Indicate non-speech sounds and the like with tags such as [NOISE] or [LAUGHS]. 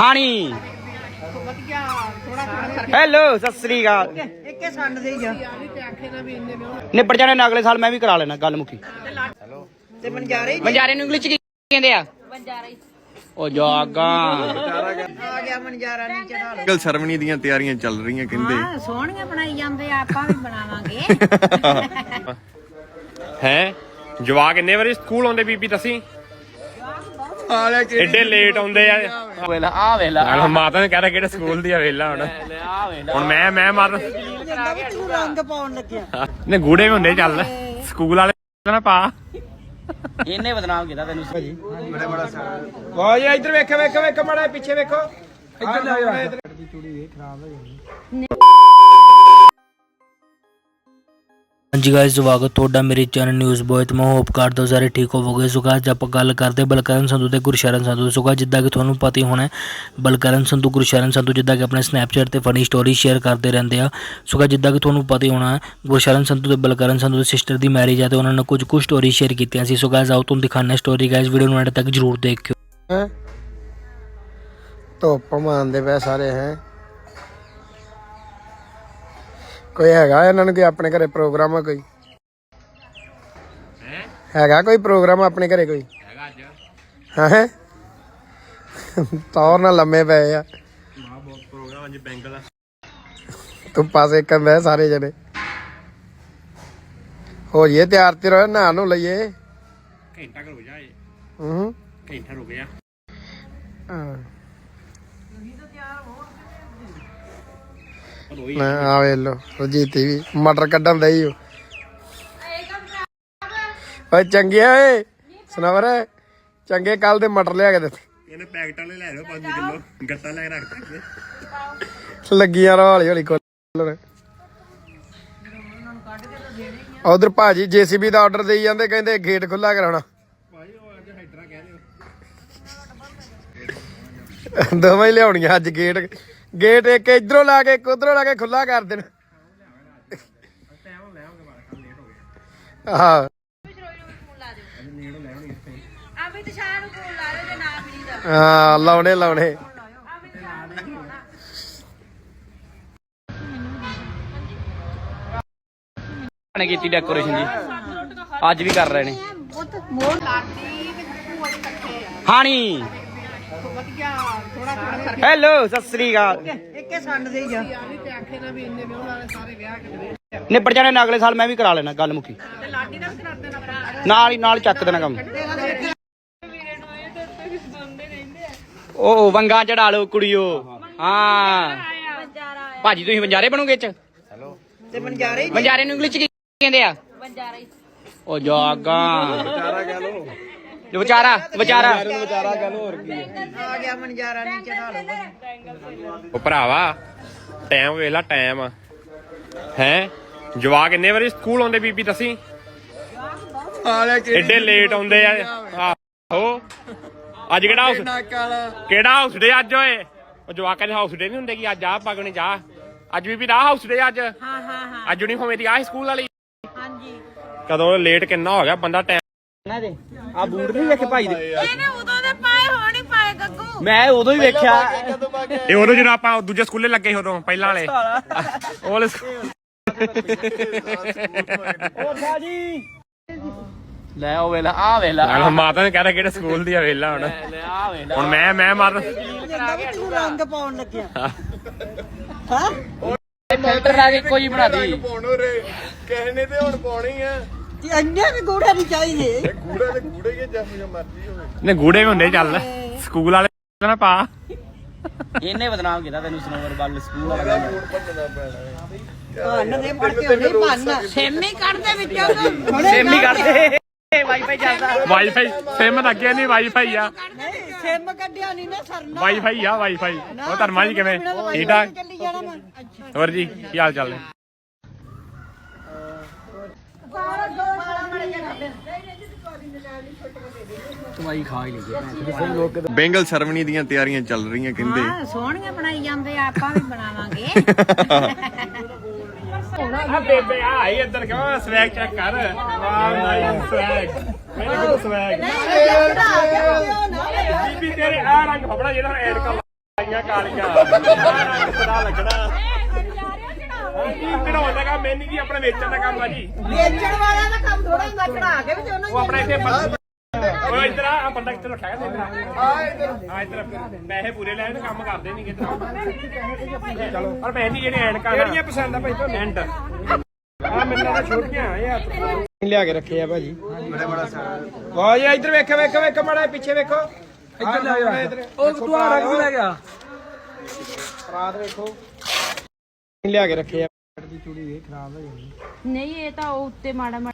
ਹਾਣੀ। ਵਧੀਆ ਥੋੜਾ ਥੋੜਾ ਹੈਲੋ ਸਤਿ ਸ੍ਰੀ ਅਕਾਲ। ਇੱਕੇ ਸੰਡ ਦੇ ਹੀ ਆ ਨਿਬੜ ਜਾਣੇ ਨੇ ਅਗਲੇ ਸਾਲ ਮੈਂ ਵੀ ਕਰਾ ਲੈਣਾ ਗੱਲ ਮੁੱਕੀ ਤੇ ਨੂੰ। ਇੰਗਲਿਸ਼ ਚ ਕੀ ਕਹਿੰਦੇ ਆ? ਉਹ ਜਾਗਾ। ਆ ਗਿਆ ਮਨਜਾਰਾ ਗਲ ਸਰਵਣੀ ਦੀਆਂ ਤਿਆਰੀਆਂ ਚੱਲ ਰਹੀਆਂ ਕਹਿੰਦੇ। ਹਾਂ ਸੋਹਣੀਆਂ ਬਣਾਈ ਜਾਂਦੇ ਆ ਆਪਾਂ ਵੀ ਬਣਾਵਾਂਗੇ। [LAUGHS] ਹੈ? ਜਵਾਕ ਇੰਨੇ ਵਾਰੀ ਸਕੂਲ ਆਉਂਦੇ ਬੀਬੀ ਦੱਸੀ ਐਡੇ ਲੇਟ ਆਉਂਦੇ ਆ। ਵੇਲਾ ਆ ਵੇਲਾ। ਹੁਣ ਮਾਤਾ ਨੇ ਕਹਿੰਦਾ ਕਿਹੜੇ ਸਕੂਲ ਦੀ ਆ ਵੇਲਾ ਹੁਣ। ਆ ਵੇਲਾ। ਹੁਣ ਮੈਂ ਮੈਂ ਵੀ ਤੈਨੂੰ ਰੰਗ ਪਾਉਣ ਲੱਗਿਆ। ਨੇ ਗੂੜੇ ਵੀ ਹੁੰਦੇ ਚੱਲ। ਸਕੂਲ ਵਾਲੇ ਨਾ ਪਾ। ਇਹਨੇ ਬਦਨਾਮ ਕੀਤਾ ਤੈਨੂੰ। ਭਾਜੀ ਵਾਹ ਜੀ ਇੱਧਰ ਵੇਖੋ ਵੇਖੋ ਵੇਖੋ ਮੜਾ ਪਿੱਛੇ ਵੇਖੋ। ਇੱਧਰ ਲੈ ਹਾਂਜੀ ਗਾਇਸ ਸਵਾਗਤ ਤੁਹਾਡਾ ਮੇਰੇ ਚੈਨਲ ਨਿਊਜ਼ ਬੋਏ ਤੇ ਮੈਂ ਹੋਪ ਕਰਦਾ ਹਾਂ ਸਾਰੇ ਠੀਕ ਹੋਵੋਗੇ। ਸੋ guys, ਆਪਾਂ ਗੱਲ ਕਰਦੇ ਬਲਕਰਨ ਸੰਧੂ ਤੇ ਗੁਰਸ਼ਰਨ ਸੰਧੂ। ਸੋ ਜਿੱਦਾਂ ਕਿ ਤੁਹਾਨੂੰ ਪਤਾ ਹੀ ਹੋਣਾ ਬਲਕਰਨ ਸੰਧੂ ਗੁਰਸ਼ਰਨ ਸੰਧੂ ਜਿੱਦਾਂ ਕਿ ਆਪਣੇ ਸਨੈਪਚੈਟ ਤੇ ਫਨੀ ਸਟੋਰੀ ਸ਼ੇਅਰ ਕਰਦੇ ਰਹਿੰਦੇ ਆ। ਸੋ ਜਿੱਦਾਂ ਕਿ ਤੁਹਾਨੂੰ ਪਤਾ ਹੀ ਹੋਣਾ ਗੁਰਸ਼ਰਨ ਸੰਧੂ ਤੇ ਬਲਕਰਨ ਸੰਧੂ ਦੀ ਸਿਸਟਰ ਦੀ ਮੈਰਿਜ ਆ ਤੇ ਉਹਨਾਂ ਨੇ ਕੁਝ ਕੁ ਸਟੋਰੀ ਸ਼ੇਅਰ ਕੀਤੀਆਂ ਸੀ। ਸੋ ਗਾਇਸ ਆਓ ਤੁਹਾਨੂੰ ਦਿਖਾਉਂਦੇ ਸਟੋਰੀ ਗਾਇਸ ਵੀਡੀਓ ਨੂੰ ਐਡ ਤੱਕ ਜਰੂਰ ਦੇਖਿਓ। ਧੁੱਪ ਮਾਰਦੇ ਪਏ ਸਾਰੇ ਹੈ? ਕੋਈ ਹੈਗਾ ਇਹਨਾਂ ਨੂੰ ਕੋਈ ਆਪਣੇ ਘਰੇ ਪ੍ਰੋਗਰਾਮ ਆ ਕੋਈ? ਹੈਗਾ ਕੋਈ ਪ੍ਰੋਗਰਾਮ ਆਪਣੇ ਘਰੇ ਕੋਈ? ਹੈਗਾ ਅੱਜ। ਹੈ? ਤੌਰ ਨਾਲ ਲੰਮੇ ਪਏ ਆ। ਪ੍ਰੋਗਰਾਮ ਅੱਜ ਬੈਂਕ ਦਾ। ਤੂੰ ਪਾਸੇ ਕੰਦੇ ਸਾਰੇ ਜਣੇ। ਹੋ ਜੀਏ ਤਿਆਰ ਤੇ ਰਹੋ ਨਹਾ ਨੂੰ ਲਈਏ। ਘੰਟਾ ਕਰ ਹੋ ਜਾਏ ਹੂੰ। ਘੰਟਾ ਰੁਕ ਜਾ। ਹਾਂ। ਨਾ ਆ ਵੇ ਲੋ ਰਜੀਤੀ ਵੀ ਮਟਰ ਕੱਢਣ ਦਈ ਓ ਓਏ ਚੰਗਿਆ ਓਏ ਸੁਣਾਵਰ ਚੰਗੇ ਕੱਲ ਦੇ ਮਟਰ ਲਿਆ ਕੇ ਦਿੱਤੇ। ਇਹਨੇ ਪੈਕਟ ਵਾਲੇ ਲੈ ਲਓ 5 ਕਿਲੋ ਗੱਟਾ ਲੈ ਕੇ ਰੱਖ ਦਿੱਤੇ ਲੱਗੀਆਂ ਰੋ ਹੌਲੀ ਹੌਲੀ ਖੋਲਣ ਉਧਰ ਭਾਜੀ ਜੀਸੀਬੀ ਦਾ ਆਰਡਰ ਦੇਈ ਜਾਂਦੇ ਕਹਿੰਦੇ ਗੇਟ ਖੁੱਲਾ ਕਰਾਉਣਾ। ਦੋਵੇਂ ਹੀ ਲਿਆਉਣੀਆਂ ਅੱਜ ਗੇਟ ਗੇਟ ਇੱਕ ਇਧਰੋਂ ਲਾ ਕੇ ਇੱਕ ਉਧਰੋਂ ਲਾ ਕੇ ਖੁੱਲਾ ਕਰ ਦੇਣ। ਹਾਂ। ਸ਼ਾਹ ਨੂੰ ਲਾ ਨਾ ਮਿਲੀ ਹਾਂ ਲਾਉਣੇ ਲਾਉਣੇ। ਨੇ ਕੀਤੀ ਡੈਕੋਰੇਸ਼ਨ ਜੀ। ਅੱਜ ਵੀ ਕਰ ਰਹੇ ਨੇ। ਹਾਣੀ। ਵਧੀਆ ਥੋੜਾ ਥੋੜਾ ਹੈਲੋ ਸਤਿ ਸ੍ਰੀ ਅਕਾਲ। ਇੱਕੇ ਸੰਡ ਦੇ ਹੀ ਆ। ਵੀ ਤੇ ਆਖੇ ਨਾ ਵੀ ਇੰਨੇ ਵਿਆਹ ਵਾਲੇ ਸਾਰੇ ਵਿਆਹ ਕਿਤੇ ਨਿਬੜ ਜਾਣੇ ਨੇ ਅਗਲੇ ਸਾਲ ਮੈਂ ਵੀ ਕਰਾ ਲੈਣਾ ਗੱਲ ਮੁੱਕੀ। ਤੇ ਲਾਡੀ ਨਾਲ ਹੀ ਨਾਲ ਚੱਕ ਦੇਣਾ ਕੰਮ। ਉਹ ਵੰਗਾ ਚੜਾ ਲਓ ਕੁੜੀਓ। ਹਾਂ। ਭਾਜੀ ਤੁਸੀਂ ਬੰਜਾਰੇ ਬਣੋਗੇ ਚ? ਤੇ ਮਨਜਾਰੇ ਹੀ ਬੰਜਾਰੇ ਨੂੰ ਇੰਗਲਿਸ਼ ਚ ਕੀ ਕਹਿੰਦੇ ਆ? ਬੰਜਾਰੇ ਉਹ ਜਾਗਾ। ਵਿਚਾਰਾ ਕਹ ਲੋ ਵਿਚਾਰਾ ਵਿਚਾਰਾ। ਆ ਗਿਆ ਮਨਜਾਰਾ ਨਹੀਂ ਚੜਾ ਲਓ। ਉਹ ਭਰਾਵਾ ਟਾਈਮ ਵੇਲਾ ਟਾਈਮ ਹੈ? ਜਵਾਕ ਇੰਨੇ ਵਾਰੀ ਸਕੂਲ ਆਉਂਦੇ ਬੀਬੀ ਦੱਸੀ? ਐਡੇ ਲੇਟ ਆਉਂਦੇ ਆ। ਆਹੋ ਅੱਜ ਕਿਹੜਾ ਹਾਊਸ ਕਿਹੜਾ ਹਾਊਸ ਡੇ ਅੱਜ ਓਏ? ਉਹ ਜਵਾਕਾਂ ਦੇ ਹਾਊਸ ਡੇ ਨਹੀਂ ਹੁੰਦੇ ਕਿ ਅੱਜ ਆ ਪਗਣੇ ਜਾ ਅੱਜ ਬੀਬੀ ਦਾ ਹਾਊਸ ਡੇ ਅੱਜ। ਹਾਂ ਹਾਂ ਹਾਂ। ਅੱਜ ਯੂਨੀਫਾਰਮ ਇਹਦੀ ਆ ਸਕੂਲ ਵਾਲੀ। ਹਾਂਜੀ। ਕਦੋਂ ਲੇਟ ਕਿੰਨਾ ਹੋ ਗਿਆ ਬੰਦਾ ਟਾਈਮ ਇਹਨਾਂ ਦੇ। ਆ ਬੂਟ ਨਹੀਂ ਵੇਖੇ ਭਾਈ ਦੇ? ਇਹਨੇ ਉਦੋਂ ਦੇ ਪਾਏ ਹੋਣੀ ਪਾਏ ਗੱਗੂ। ਮੈਂ ਉਦੋਂ ਹੀ ਵੇਖਿਆ। ਇਹ ਉਦੋਂ ਜਦੋਂ ਆਪਾਂ ਦੂਜੇ ਸਕੂਲੇ ਲੱਗੇ ਸੀ ਉਦੋਂ ਪਹਿਲਾਂ ਵਾਲੇ। ਉਹ ਵਾਲੇ ਸਕੂਲ ਹੋਰ ਸਾਜੀ ਲੈ ਉਹ ਵੇਲਾ ਆ ਵੇਲਾ। ਹੁਣ ਮਾਤਾ ਨੇ ਕਹਿੰਦਾ ਕਿਹੜੇ ਸਕੂਲ ਦੀ ਆ ਵੇਲਾ ਹੁਣ। ਲੈ ਆ ਵੇਲਾ। ਹੁਣ ਮੈਂ ਮੈਂ ਮਾਰ ਜਾਂਦਾ ਵੀ ਤੈਨੂੰ ਰੰਗ ਪਾਉਣ ਲੱਗਿਆ। ਹਾਂ। ਫਿਲਟਰ ਲਾ ਕੇ ਕੋਈ ਬਣਾ ਦੀ ਪਾਉਣੋ ਰੇ ਕਿਸੇ ਨੇ ਤੇ ਹੁਣ ਪਾਉਣੀ ਆ। ਤੇ ਅੰਨੇ ਵੀ ਗੂੜਾ ਨਹੀਂ ਚਾਹੀਦੇ। ਕੂੜਾ ਤੇ ਕੂੜੇ ਹੀ ਜਿਹਾ ਜਿਹਾ ਮਰਜ਼ੀ ਹੋਵੇ। ਨੇ ਗੂੜੇ ਵੀ ਹੁੰਦੇ ਚੱਲ। ਸਕੂਲ ਵਾਲੇ ਨਾ ਪਾ। ਇਹਨੇ ਬਦਨਾਮ ਕੀਤਾ ਤੈਨੂੰ ਸਨੋਵਰ ਬੱਲ ਸਕੂਲ ਵਾਲਾ ਭੰਨ ਦੇ ਫੜ ਕੇ ਉਹਨੇ ਭੰਨ ਸੇਮੀ ਕੱਢਦੇ ਵਿੱਚੋਂ। ਨੂੰ ਸੇਮੀ ਕਰਦੇ ਵਾਈਫਾਈ ਚੱਲਦਾ। ਵਾਈਫਾਈ ਸਿਮ ਤਾਂ ਅੱਗੇ ਨਹੀਂ ਵਾਈਫਾਈ ਆ। ਨਹੀਂ ਸਿਮ ਕੱਢਿਆ ਨਹੀਂ ਨਾ ਸਰਨਾ। ਵਾਈਫਾਈ ਆ ਵਾਈਫਾਈ ਉਹ ਧਰਮਾ ਜੀ ਕਿਵੇਂ? ਠੀਕ ਠਾਕ ਚੱਲੀ ਜਾਣਾ ਮੈਂ। ਅੱਛਾ। ਹੋਰ ਜੀ ਕੀ ਹਾਲ ਚਾਲ ਨੇ? ਬੈਂਗਲ ਸਰਵਣੀ ਦੀਆਂ ਤਿਆਰੀਆਂ ਚੱਲ ਰਹੀਆਂ ਕਹਿੰਦੇ। ਹਾਂ ਸੋਹਣੀਆਂ ਬਣਾਈ ਜਾਂਦੇ ਆ ਆਪਾਂ ਵੀ ਬਣਾਵਾਂਗੇ। ਆ ਬੇਬੇ ਆ ਆਈ ਇੱਧਰ ਕਿਉਂ ਸਵੈਗ ਚੈੱਕ ਕਰ? ਵਾਹ ਨਾਈਸ ਸਵੈਗ ਮੇਰੇ ਕੋਲ ਸਵੈਗ ਬੀਬੀ ਤੇਰੇ ਆ ਰੰਗ ਫਬੜਾ ਜਿਹੜਾ ਐਨਕਾਂ ਲਾਈਆਂ ਕਾਲੀਆਂ। ਆਹ ਰੰਗ ਸਦਾ ਲੱਗਣਾ। ਕੀ ਚੜਾਉਣ ਦਾ ਕੰਮ? ਮੈਨੀ ਜੀ ਆਪਣੇ ਵੇਚਣ ਦਾ ਕੰਮ ਆ ਜੀ? ਵੇਚਣ ਵਾਲਿਆਂ ਦਾ ਕੰਮ ਥੋੜਾ ਹੁੰਦਾ ਚੜਾ ਕੇ ਵੀ ਤੇ ਉਹਨਾਂ ਉਹ ਆਪਣਾ ਇੱਥੇ ਬੰਦਾ ਉਹ ਇੱਧਰ ਆ ਬੰਦਾ ਕਿੱਥੇ ਰੱਖਿਆ ਗਿਆ ਇੱਧਰ ਆ। ਇੱਧਰ ਆ ਇੱਧਰ ਪੈਸੇ ਪੂਰੇ ਲੈ ਇਹਨੂੰ ਕੰਮ ਕਰਦੇ ਨਹੀਂ ਕਿਤੇ। ਚਲੋ ਪਰ ਪੈਸੇ ਜਿਹੜੇ ਐਨਕਾਂ ਕਿਹੜੀਆਂ ਪਸੰਦ ਆ ਭਾਈ ਤੁਹਾਨੂੰ? ਐਂਡ। ਆ ਮੈਨੂੰ ਤਾਂ ਛੋਟੀਆਂ ਇਹ ਹੱਥ ਲਿਆ ਕੇ ਰੱਖੇ ਆ ਭਾਜੀ। ਬੜਾ ਬੜਾ ਸਾਰਾ। ਵਾਹ ਜੀ ਇੱਧਰ ਵੇਖੋ ਵੇਖੋ ਵੇਖੋ ਮਾੜਾ ਪਿੱਛੇ ਵੇਖੋ। ਇੱਧਰ ਲੈ ਜਾ। ਉਹ ਆ ਰੰਗ ਲੈ ਗਿਆ। ਰਾਤ ਵੇਖੋ। ਲਿਆ ਕੇ ਰੱਖੇ ਆ। ਦੀ ਚੂੜੀ ਵੇਖ ਖਰਾਬ ਹੋ ਜਾਣੀ ਨਹੀਂ ਇਹ ਤਾਂ ਉਹ ਉੱਤੇ ਮਾੜਾ ਮਾੜਾ